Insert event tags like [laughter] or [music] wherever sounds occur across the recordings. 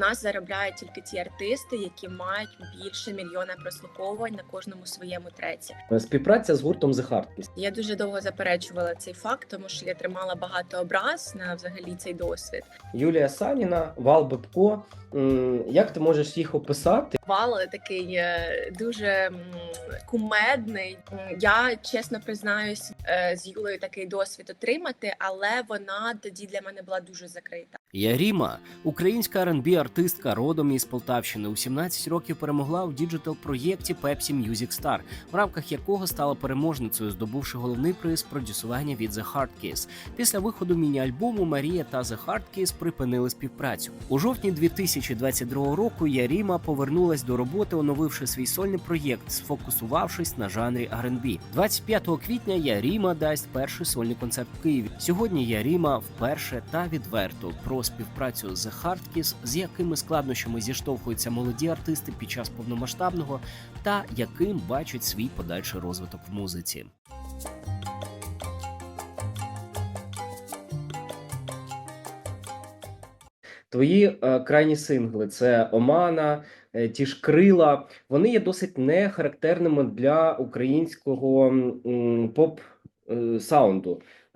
нас заробляють тільки ті артисти, які мають більше мільйона прослуховувань на кожному своєму треці. Співпраця з гуртом The Hardkiss. Я дуже довго заперечувала цей факт, тому що я тримала багато образ на взагалі цей досвід. Юлія Саніна, Вал Бебко. Як ти можеш їх описати? Вал такий е, дуже кумедний. Я чесно признаюсь, е, з Юлею такий досвід отримати, але вона тоді для мене була дуже закрита. Яріма, українська R&B артистка родом із Полтавщини, у 17 років перемогла у діджитал-проєкті Pepsi Music Star, в рамках якого стала переможницею, здобувши головний приз продюсування від The Hard Kiss. Після виходу міні-альбому Марія та The Hard Kiss припинили співпрацю. У жовтні 2022 року Яріма повернулась до роботи, оновивши свій сольний проєкт, сфокусувавшись на жанрі R&B. 25 квітня Яріма дасть перший сольний концерт в Києві. Сьогодні Яріма вперше та відверто про співпрацю з Kiss, з якими складнощами зіштовхуються молоді артисти під час повномасштабного, та яким бачать свій подальший розвиток в музиці. Твої е, крайні сингли це Омана, е, ті ж крила. Вони є досить не характерними для українського м,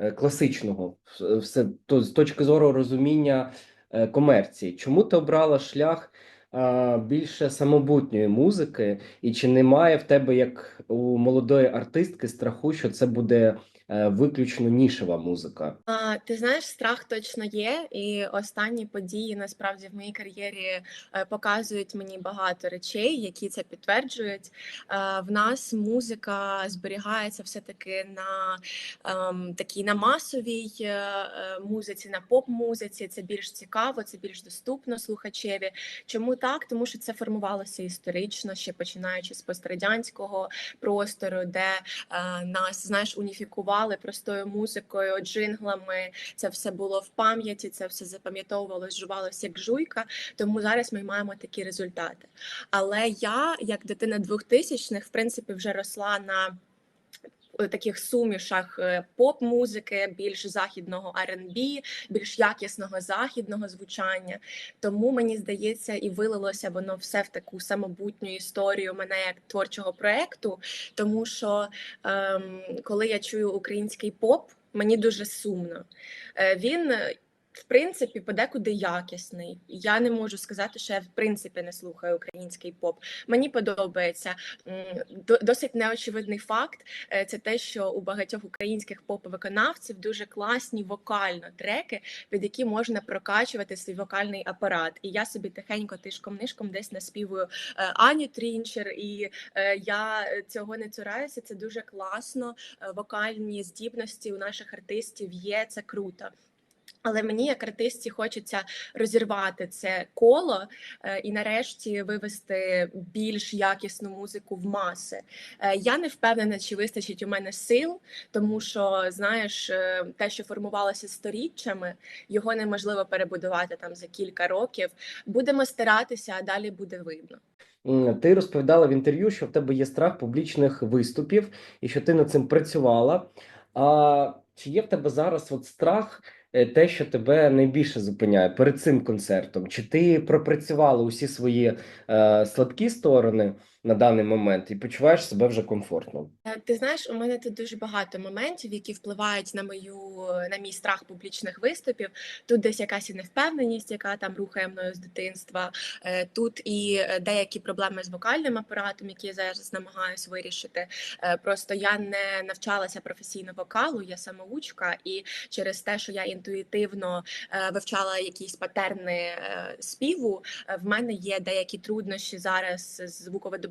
е, саунду е, класичного, все то з точки зору розуміння е, комерції. Чому ти обрала шлях більше самобутньої музики, і чи немає в тебе, як у молодої артистки, страху, що це буде виключно нішева музика? А, ти знаєш, страх точно є, і останні події насправді в моїй кар'єрі е, показують мені багато речей, які це підтверджують. Е, В нас музика зберігається все-таки на ем, такій на масовій е, е, музиці, на поп-музиці. Це більш цікаво, це більш доступно слухачеві. Чому так? Тому що це формувалося історично, ще починаючи з пострадянського простору, де е, нас знаєш уніфікували простою музикою, джинглами. Це все було в пам'яті, це все запам'ятовувалось, жувалося як жуйка. Тому зараз ми маємо такі результати. Але я, як дитина 2000-х, в принципі, вже росла на Таких сумішах е, поп-музики, більш західного R&B, більш якісного західного звучання. Тому мені здається, і вилилося воно все в таку самобутню історію мене як творчого проекту. Тому що ем, коли я чую український поп, мені дуже сумно. Е, він в принципі подекуди якісний. Я не можу сказати, що я в принципі не слухаю український поп. Мені подобається досить неочевидний факт. е, Це те, що у багатьох українських поп-виконавців дуже класні вокально треки, під які можна прокачувати свій вокальний апарат. І я собі тихенько тишком нишком десь наспівую е, Аню Трінчер, і е, я цього не цураюся. Це дуже класно. Вокальні здібності у наших артистів є. Це круто. Але мені, як артистці, хочеться розірвати це коло е, і нарешті вивести більш якісну музику в маси. Е, Я не впевнена, чи вистачить у мене сил, тому що знаєш, е, те, що формувалося сторіччями, його неможливо перебудувати там за кілька років. Будемо старатися, а далі буде видно. Ти розповідала в інтерв'ю, що в тебе є страх публічних виступів і що ти над цим працювала. А чи є в тебе зараз от страх, те, що тебе найбільше зупиняє перед цим концертом? Чи ти пропрацювала усі свої е, слабкі сторони на даний момент і почуваєш себе вже комфортно? Е, Ти знаєш, у мене тут дуже багато моментів, які впливають на мою на мій страх публічних виступів. Тут десь якась і невпевненість, яка там рухає мною з дитинства. Е, Тут і е, деякі проблеми з вокальним апаратом, які я зараз намагаюся вирішити. Просто я не навчалася професійно вокалу, я самоучка, і через те, що я інтуїтивно вивчала якісь патерни співу, в мене є деякі труднощі зараз з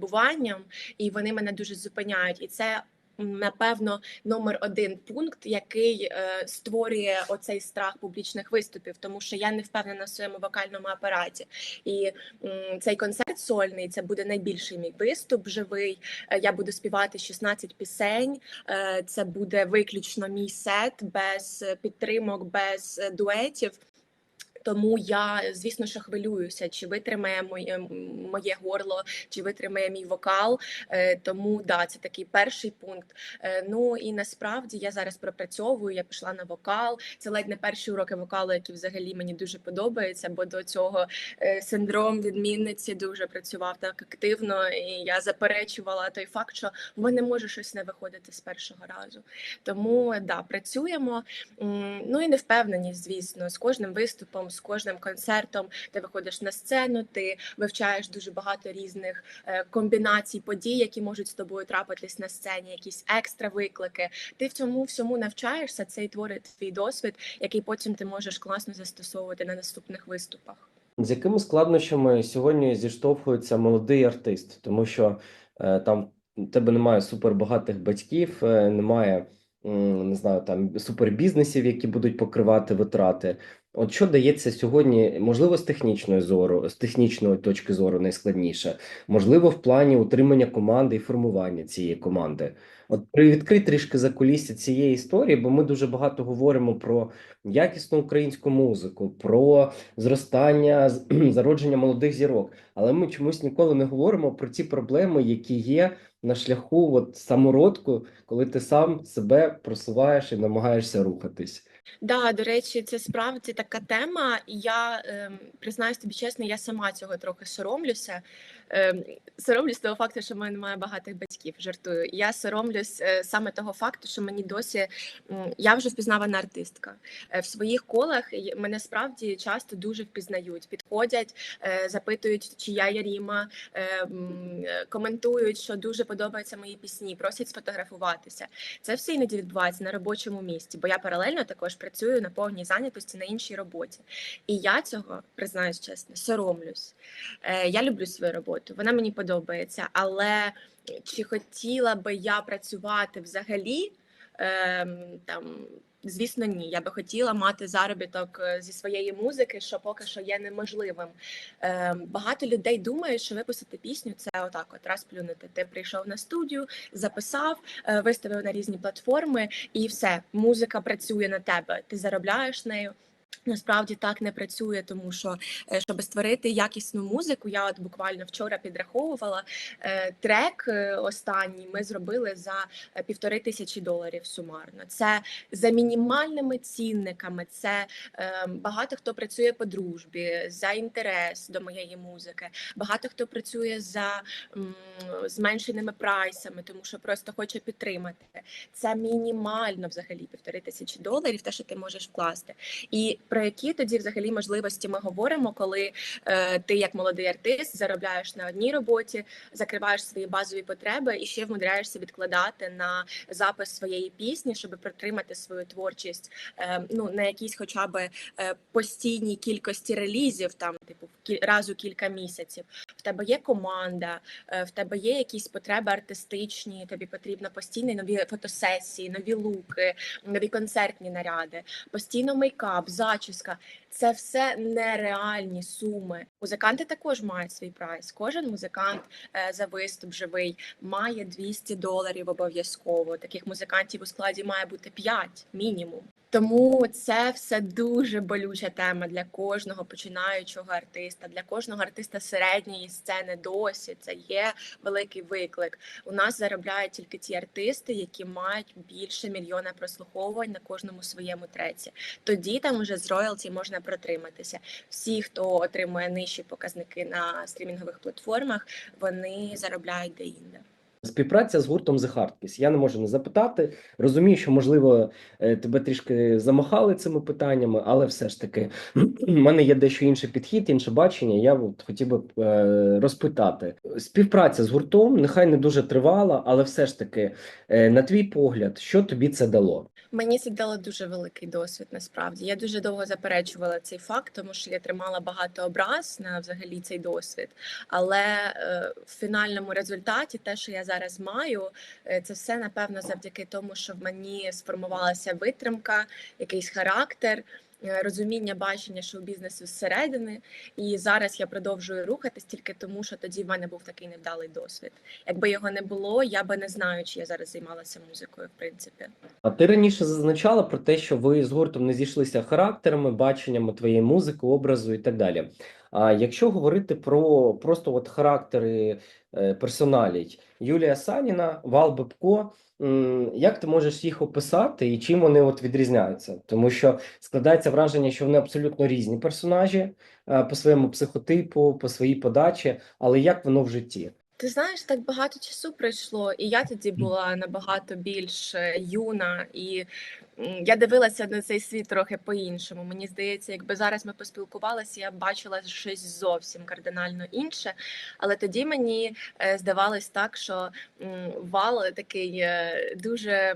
звуковидобуванням, і вони мене дуже зупиняють. І це напевно номер один пункт, який е, створює оцей страх публічних виступів, тому що я не впевнена в своєму вокальному апараті. І м, цей концерт сольний це буде найбільший мій виступ живий. Е, Я буду співати 16 пісень. Е, Це буде виключно мій сет без е, підтримок, без е, дуетів. Тому я, звісно, що хвилююся, чи витримає моє, моє горло, чи витримає мій вокал. Е, Тому да, це такий перший пункт. Е, Ну і насправді я зараз пропрацьовую. Я пішла на вокал. Це ледь не перші уроки вокалу, які взагалі мені дуже подобаються, бо до цього е, синдром відмінниці дуже працював так активно, і я заперечувала той факт, що в мене може щось не виходити з першого разу. Тому да, працюємо. Ну і невпевненість, звісно, з кожним виступом, з кожним концертом ти виходиш на сцену, ти вивчаєш дуже багато різних е, комбінацій подій, які можуть з тобою трапитись на сцені, якісь екстра виклики. Ти в цьому всьому навчаєшся. Це і творить твій досвід, який потім ти можеш класно застосовувати на наступних виступах. З якими складнощами сьогодні зіштовхується молодий артист? Тому що е, там тебе немає супербагатих батьків, е, немає не знаю, там супербізнесів, які будуть покривати витрати. От що дається сьогодні, можливо, з технічної зору, з технічної точки зору найскладніше, можливо, в плані утримання команди і формування цієї команди. От привідкрий трішки за кулісся цієї історії, бо ми дуже багато говоримо про якісну українську музику, про зростання, зародження молодих зірок. Але ми чомусь ніколи не говоримо про ті проблеми, які є на шляху от самородку, коли ти сам себе просуваєш і намагаєшся рухатись. Да, до речі, це справді така тема. І я ем, признаюсь тобі чесно, я сама цього трохи соромлюся. Ем, соромлюсь того факту, що в мене немає багатих батьків. Жартую. Я соромлюсь е, саме того факту, що мені досі я вже впізнавана артистка. Е, в своїх колах мене справді часто дуже впізнають, підходять, е, запитують, чи я Яріма, е, е, коментують, що дуже подобаються мої пісні, просять сфотографуватися. Це все іноді відбувається на робочому місці, бо я паралельно також працюю на повній зайнятості на іншій роботі. І я цього признаюсь чесно, соромлюсь. Я люблю свою роботу, вона мені подобається, але чи хотіла би я працювати взагалі? Ем, там, звісно, ні. Я би хотіла мати заробіток е, зі своєї музики, що поки що є неможливим. Ем, багато людей думають, що випустити пісню це отак, от раз плюнути. Ти прийшов на студію, записав, е, виставив на різні платформи, і все, музика працює на тебе. Ти заробляєш нею. Насправді так не працює, тому що е, щоб створити якісну музику, я от буквально вчора підраховувала е, трек е, останній. Ми зробили за півтори тисячі доларів сумарно. Це за мінімальними цінниками. Це багато хто працює по дружбі, за інтерес до моєї музики. Багато хто працює за зменшеними прайсами, тому що просто хоче підтримати. Це мінімально взагалі півтори тисячі доларів, те, що ти можеш вкласти. І про які тоді взагалі можливості ми говоримо, коли е, ти як молодий артист заробляєш на одній роботі, закриваєш свої базові потреби і ще вмудряєшся відкладати на запис своєї пісні, щоб протримати свою творчість е, ну на якійсь, хоча б е, постійній кількості релізів, там типу в кі- раз у кілька місяців. В тебе є команда, е, в тебе є якісь потреби артистичні. Тобі потрібно постійні нові фотосесії, нові луки, нові концертні наряди, постійно мейкап, зачіска. Це все нереальні суми. Музиканти також мають свій прайс. Кожен музикант е, за виступ живий має 200 доларів обов'язково. Таких музикантів у складі має бути 5 мінімум. Тому це все дуже болюча тема для кожного починаючого артиста, для кожного артиста середньої сцени. Досі це є великий виклик. У нас заробляють тільки ті артисти, які мають більше мільйона прослуховувань на кожному своєму треці. Тоді там уже з роялті можна протриматися. Всі, хто отримує нижчі показники на стрімінгових платформах, вони заробляють де-інде. Співпраця з гуртом The Hardkiss. Я не можу не запитати. Розумію, що можливо е, тебе трішки замахали цими питаннями, але все ж таки [clears throat] в мене є дещо інший підхід, інше бачення. Я от хотів би е, розпитати. Співпраця з гуртом нехай не дуже тривала, але все ж таки, е, на твій погляд, що тобі це дало? Мені це дало дуже великий досвід. Насправді я дуже довго заперечувала цей факт, тому що я тримала багато образ на взагалі цей досвід. Але е, в фінальному результаті, те, що я зараз маю, е, це все напевно завдяки тому, що в мені сформувалася витримка, якийсь характер. Е, розуміння бачення шоу-бізнесу зсередини. І зараз я продовжую рухатись тільки тому, що тоді в мене був такий невдалий досвід. Якби його не було, я би не знаю, чи я зараз займалася музикою, в принципі. А ти раніше зазначала про те, що ви з гуртом не зійшлися характерами, баченнями твоєї музики, образу і так далі. А якщо говорити про просто от характери е, персоналій, Юлія Саніна, Вал Бебко, як ти можеш їх описати і чим вони от відрізняються? Тому що складається враження, що вони абсолютно різні персонажі е, по своєму психотипу, по своїй подачі, але як воно в житті? Ти знаєш, так багато часу пройшло, і я тоді була набагато більш е, юна, і я дивилася на цей світ трохи по-іншому. Мені здається, якби зараз ми поспілкувалися, я бачила щось зовсім кардинально інше. Але тоді мені е, здавалось так, що Вал такий е, дуже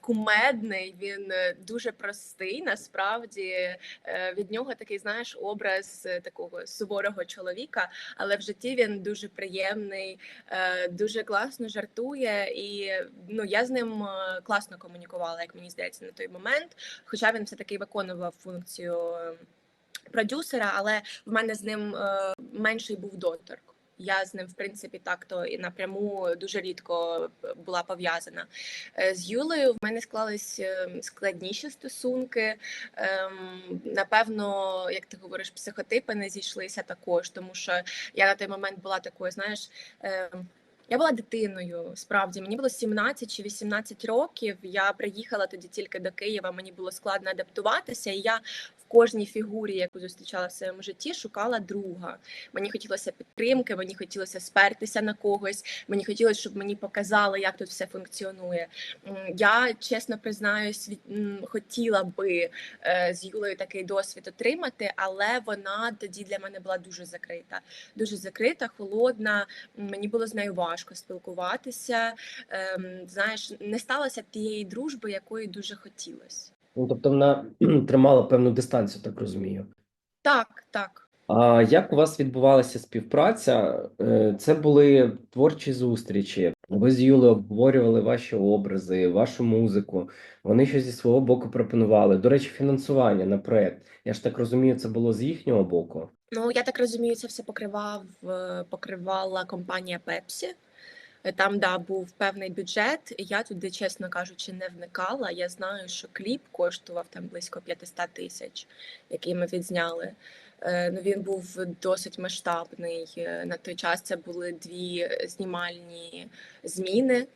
кумедний, він дуже простий. Насправді від нього такий, знаєш, образ такого суворого чоловіка але в житті він дуже приємний, е, дуже класно жартує, і ну я з ним е, класно комунікувала, як мені здається, на той момент. Хоча він все таки виконував функцію е, продюсера, але в мене з ним е, менший був доторк. Я з ним, в принципі, так то і напряму дуже рідко була пов'язана. Е, З Юлею в мене склались е, складніші стосунки. Ем, Напевно, як ти говориш, психотипи не зійшлися також, тому що я на той момент була такою, знаєш. ем, Я була дитиною, справді мені було 17 чи 18 років. Я приїхала тоді тільки до Києва. Мені було складно адаптуватися, і я в кожній фігурі, яку зустрічала в своєму житті, шукала друга. Мені хотілося підтримки, мені хотілося спертися на когось. Мені хотілося, щоб мені показали, як тут все функціонує. Я чесно признаюсь, хотіла би е, з Юлею такий досвід отримати, але вона тоді для мене була дуже закрита, дуже закрита, холодна. Мені було з нею важко спілкуватися. Ем, Знаєш, не сталося тієї дружби, якої дуже хотілося. Ну, тобто вона [clears throat] тримала певну дистанцію, так розумію. Так, так. А як у вас відбувалася співпраця? Е, Це були творчі зустрічі. Ви з Юлею обговорювали ваші образи, вашу музику. Вони щось зі свого боку пропонували. До речі, фінансування на проект. Я ж так розумію, це було з їхнього боку. Ну я так розумію, це все покривав е, покривала компанія Pepsi. Там да був певний бюджет. Я туди, чесно кажучи, не вникала. Я знаю, що кліп коштував там близько 500 тисяч, який ми відзняли. Е, Ну він був досить масштабний. Е, На той час це були дві знімальні зміни.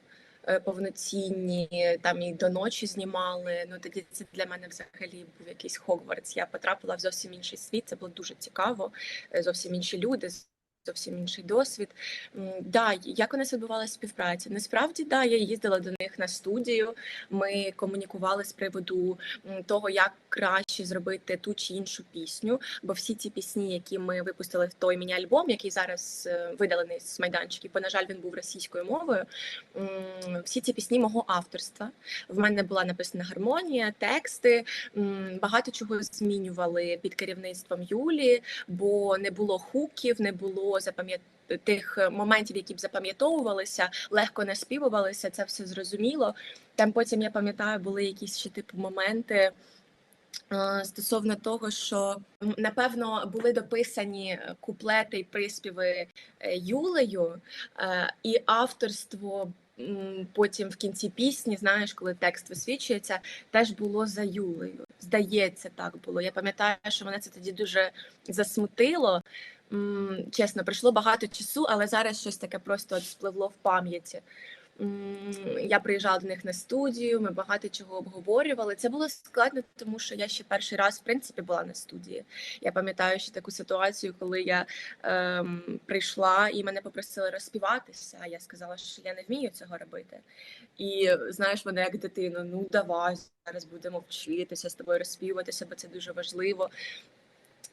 е, Повноцінні там і до ночі знімали. Ну тоді це для мене взагалі був якийсь Хогвартс. Я потрапила в зовсім інший світ. Це було дуже цікаво. Зовсім інші люди, зовсім інший досвід. Да, як у нас відбувалася співпраця? Насправді, да, я їздила до них на студію. Ми комунікували з приводу того, як краще зробити ту чи іншу пісню. Бо всі ці пісні, які ми випустили в той міні-альбом, який зараз е, видалений з майданчиків, бо на жаль, він був російською мовою. Всі ці пісні мого авторства. В мене була написана гармонія, тексти. Багато чого змінювали під керівництвом Юлі, бо не було хуків, не було запам'ят тих е, моментів, які б запам'ятовувалися, легко наспівувалися. Це все зрозуміло. Там потім я пам'ятаю, були якісь ще типу моменти. е, Стосовно того, що напевно були дописані е, куплети і приспіви Юлею, і авторство потім в кінці пісні, знаєш, коли текст висвічується, теж було за Юлею. Здається, так було. Я пам'ятаю, що мене це тоді дуже засмутило. Чесно, пройшло багато часу, але зараз щось таке просто от спливло в пам'яті. Я приїжджала до них на студію, ми багато чого обговорювали. Це було складно, тому що я ще перший раз в принципі була на студії. Я пам'ятаю ще таку ситуацію, коли я ем, прийшла і мене попросили розспіватися. А я сказала, що я не вмію цього робити. І знаєш, вони як дитину, ну давай зараз будемо вчитися з тобою розспіватися, бо це дуже важливо.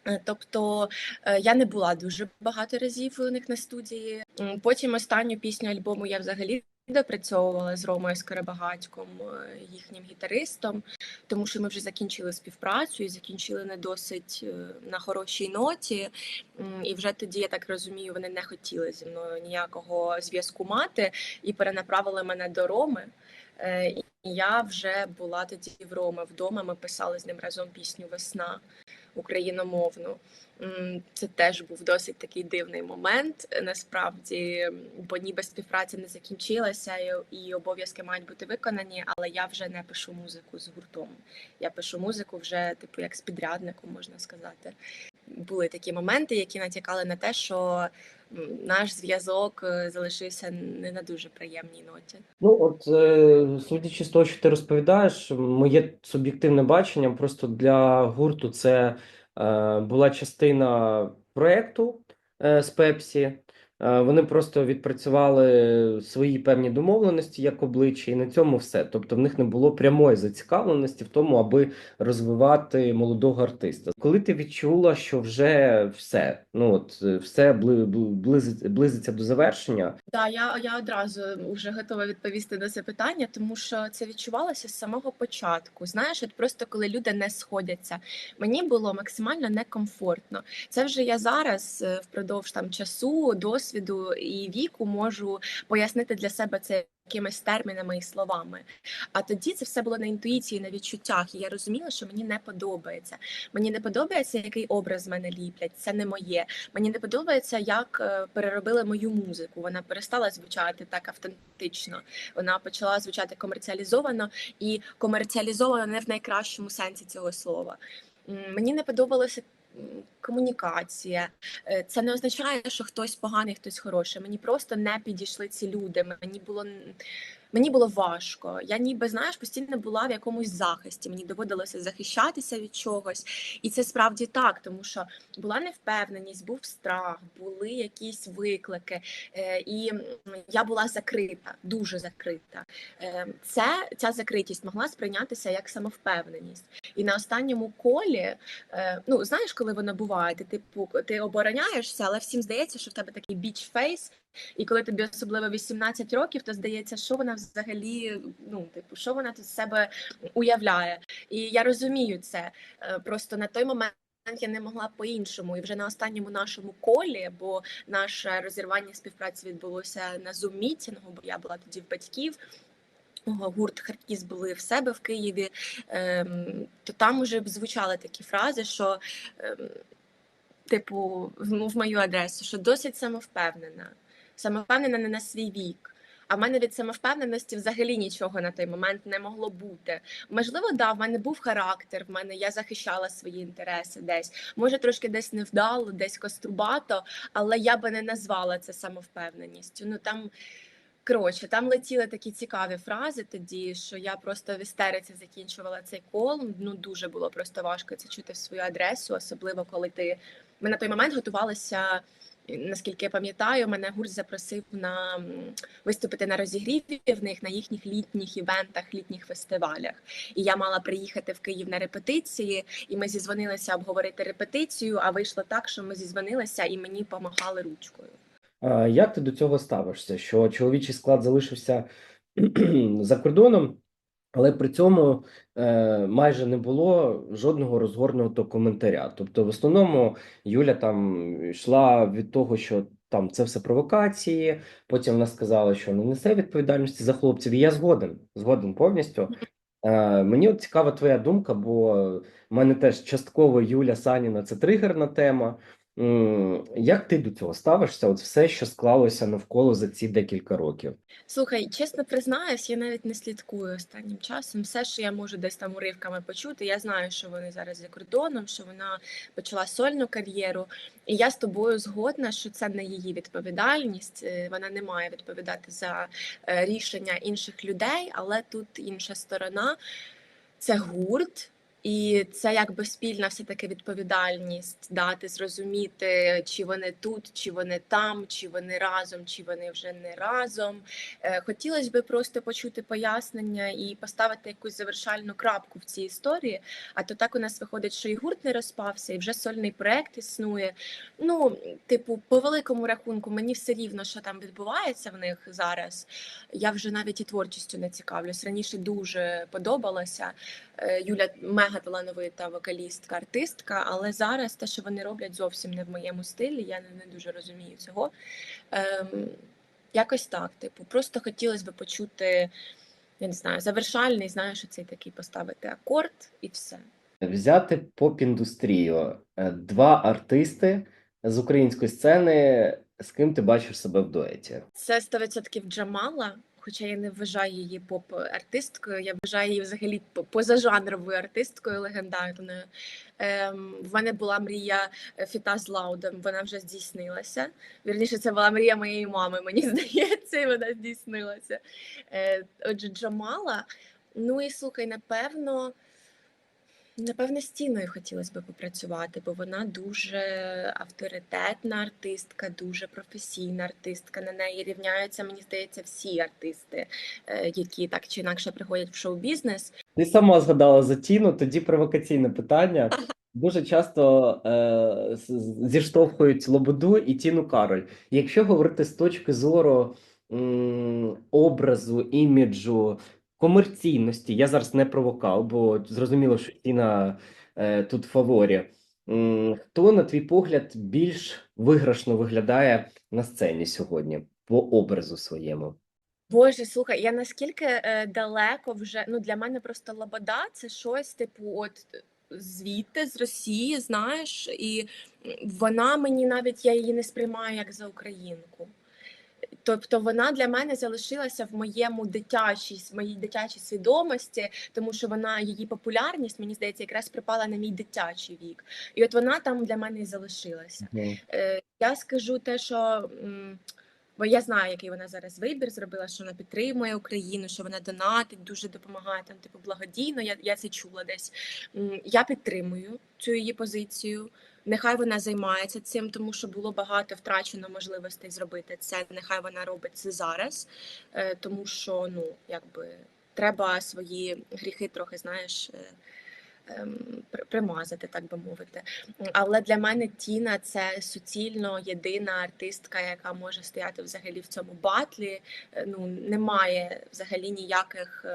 Е, Тобто е, я не була дуже багато разів у них на студії. Потім останню пісню альбому я взагалі допрацьовувала з Ромою Скоробагатьком, е, їхнім гітаристом, тому що ми вже закінчили співпрацю і закінчили не досить на хорошій ноті. І вже тоді, я так розумію, вони не хотіли зі мною ніякого зв'язку мати і перенаправили мене до Роми. Е, я вже була тоді в Роми вдома. Ми писали з ним разом пісню Весна україномовну. Це теж був досить такий дивний момент. Насправді, бо ніби співпраця не закінчилася, і обов'язки мають бути виконані, але я вже не пишу музику з гуртом. Я пишу музику вже, типу, як з підрядником, можна сказати. Були такі моменти, які натякали на те, що наш зв'язок е, залишився не на дуже приємній ноті. Ну, от, е, судячи з того, що ти розповідаєш, моє суб'єктивне бачення просто для гурту це е, була частина проєкту е, з Пепсі. Е, Вони просто відпрацювали свої певні домовленості як обличчя, і на цьому все. Тобто в них не було прямої зацікавленості в тому, аби розвивати молодого артиста. Коли ти відчула, що вже все, ну от е, все бли- бли- близиться до завершення, Так, я, я одразу вже готова відповісти на це питання, тому що це відчувалося з самого початку. Знаєш, от просто коли люди не сходяться, мені було максимально некомфортно. Це вже я зараз е, впродовж там часу, досвіду і віку можу пояснити для себе це якимись термінами і словами. А тоді це все було на інтуїції, на відчуттях, і я розуміла, що мені не подобається. Мені не подобається, який образ мене ліплять. Це не моє. Мені не подобається, як е, переробили мою музику. Вона перестала звучати так автентично. Вона почала звучати комерціалізовано і комерціалізовано не в найкращому сенсі цього слова. Мені не подобалося. Комунікація Е, це не означає, що хтось поганий, хтось хороший. Мені просто не підійшли ці люди. Мені було мені було важко. Я ніби знаєш, постійно була в якомусь захисті. Мені доводилося захищатися від чогось, і це справді так, тому що була невпевненість, був страх, були якісь виклики, е, і я була закрита, дуже закрита. Е, Це ця закритість могла сприйнятися як самовпевненість. І на останньому колі, е, ну знаєш, коли воно буває, ти типу ти обороняєшся, але всім здається, що в тебе такий біч фейс. І коли тобі особливо 18 років, то здається, що вона взагалі, ну типу, що вона тут себе уявляє. І я розумію це. Е, Просто на той момент. Я не могла по-іншому, і вже на останньому нашому колі, бо наше розірвання співпраці відбулося на зум мітінгу, бо я була тоді в батьків. Гурт Хардкіс були в себе в Києві, ем, то там уже звучали такі фрази, що ем, типу, ну, в мою адресу, що досить самовпевнена, самовпевнена не на свій вік. А в мене від самовпевненості взагалі нічого на той момент не могло бути. Можливо, да, в мене був характер, в мене я захищала свої інтереси десь. Може, трошки десь невдало, десь кострубато, але я би не назвала це самовпевненістю. Ну там коротше, там летіли такі цікаві фрази тоді, що я просто в істериці закінчувала цей кол. Ну дуже було просто важко це чути в свою адресу, особливо коли ти ми на той момент готувалися. Наскільки я пам'ятаю, мене гурт запросив на виступити на розігріві в них на їхніх літніх івентах, літніх фестивалях. І я мала приїхати в Київ на репетиції, і ми зізвонилися обговорити репетицію. А вийшло так, що ми зізвонилися і мені помахали ручкою. Як ти до цього ставишся? Що чоловічий склад залишився [clears throat] за кордоном, але при цьому е, майже не було жодного розгорнутого коментаря. Тобто, в основному Юля там йшла від того, що там це все провокації. Потім вона сказала, що не несе відповідальності за хлопців. І я згоден, згоден повністю. Е, мені от цікава твоя думка, бо в мене теж частково Юля Саніна це тригерна тема. Як ти до цього ставишся? От все, що склалося навколо за ці декілька років. Слухай, чесно признаюсь, я навіть не слідкую останнім часом. Все, що я можу десь там уривками почути, я знаю, що вони зараз за кордоном, що вона почала сольну кар'єру. І я з тобою згодна, що це не її відповідальність. е, Вона не має відповідати за е, рішення інших людей, але тут інша сторона це гурт. І це якби спільна все таки відповідальність дати зрозуміти, чи вони тут, чи вони там, чи вони разом, чи вони вже не разом. Е, Хотілося б просто почути пояснення і поставити якусь завершальну крапку в цій історії. А то так у нас виходить, що і гурт не розпався, і вже сольний проект існує. Ну, типу, по великому рахунку, мені все рівно, що там відбувається в них зараз. Я вже навіть і творчістю не цікавлюсь. Раніше дуже подобалося. Е, Юля мега талановита вокалістка, артистка, але зараз те, що вони роблять, зовсім не в моєму стилі. Я не, не дуже розумію цього. Ем, якось так, типу, просто хотілося б почути я не знаю, завершальний, знаю, що це такий поставити акорд і все. Взяти поп-індустрію. Е, Два артисти з української сцени, з ким ти бачиш себе в дуеті? Це 100% Джамала, хоча я не вважаю її поп-артисткою, я вважаю її взагалі позажанровою артисткою легендарною. Ем, в мене була мрія е, фіта з Лаудом, вона вже здійснилася. Вірніше, це була мрія моєї мами, мені [laughs] здається, і вона здійснилася. Е, отже, Джамала. Ну і слухай, напевно. Напевно, з Тіною хотілося б попрацювати, бо вона дуже авторитетна артистка, дуже професійна артистка. На неї рівняються, мені здається, всі артисти, е, які так чи інакше приходять в шоу-бізнес. Ти сама згадала за Тіну, тоді провокаційне питання. Дуже часто е, зіштовхують Лободу і Тіну Кароль. Якщо говорити з точки зору м, образу, іміджу, комерційності, я зараз не про вокал, бо зрозуміло, що Тіна е, тут фаворі. Хто, на твій погляд, більш виграшно виглядає на сцені сьогодні по образу своєму? Боже, слухай, я наскільки е, далеко вже ну для мене просто Лобода це щось типу, от звідти з Росії, знаєш, і вона мені навіть я її не сприймаю як за українку. Тобто вона для мене залишилася в моєму дитячій, в моїй дитячій свідомості, тому що вона її популярність, мені здається, якраз припала на мій дитячий вік. І от вона там для мене і залишилася. Е, я скажу те, що бо я знаю, який вона зараз вибір зробила, що вона підтримує Україну, що вона донатить, дуже допомагає там, типу, благодійно. Я, я це чула десь. Я підтримую цю її позицію. Нехай вона займається цим, тому що було багато втрачено можливостей зробити це. Нехай вона робить це зараз, е, тому що ну якби треба свої гріхи трохи, знаєш. е, ем, при- Примазати, так би мовити. Але для мене Тіна це суцільно єдина артистка, яка може стояти взагалі в цьому батлі. Е, Ну немає взагалі ніяких.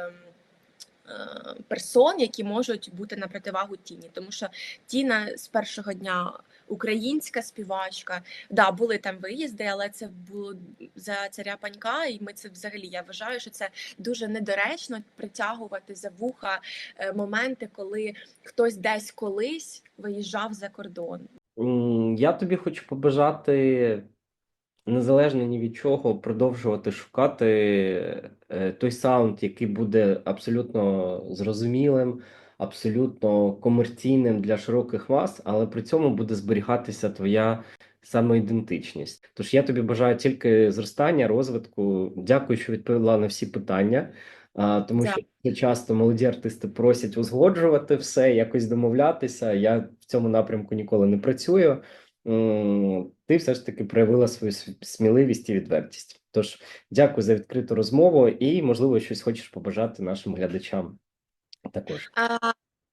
Е, Персон, які можуть бути на противагу Тіні, тому що Тіна з першого дня українська співачка. Да, були там виїзди, але це було за царя панька, і ми це взагалі я вважаю, що це дуже недоречно притягувати за вуха е, моменти, коли хтось десь колись виїжджав за кордон. Я тобі хочу побажати, незалежно ні від чого, продовжувати шукати е, той саунд, який буде абсолютно зрозумілим, абсолютно комерційним для широких мас, але при цьому буде зберігатися твоя самоідентичність. Тож я тобі бажаю тільки зростання, розвитку. Дякую, що відповіла на всі питання. А, тому що часто молоді артисти просять узгоджувати все, якось домовлятися. Я в цьому напрямку ніколи не працюю. М, Ти все ж таки проявила свою сміливість і відвертість. Тож дякую за відкриту розмову і, можливо, щось хочеш побажати нашим глядачам також. А,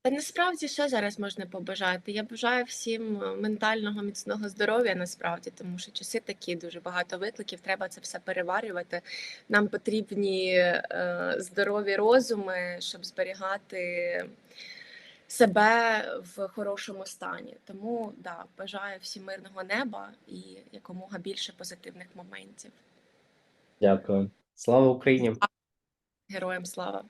та насправді що зараз можна побажати? Я бажаю всім е, ментального міцного здоров'я насправді, тому що часи такі дуже багато викликів. Треба це все переварювати. Нам потрібні е, здорові розуми, щоб зберігати себе в хорошому стані. Тому да, бажаю всім мирного неба і якомога більше позитивних моментів. Дякую. Слава Україні! Героям слава!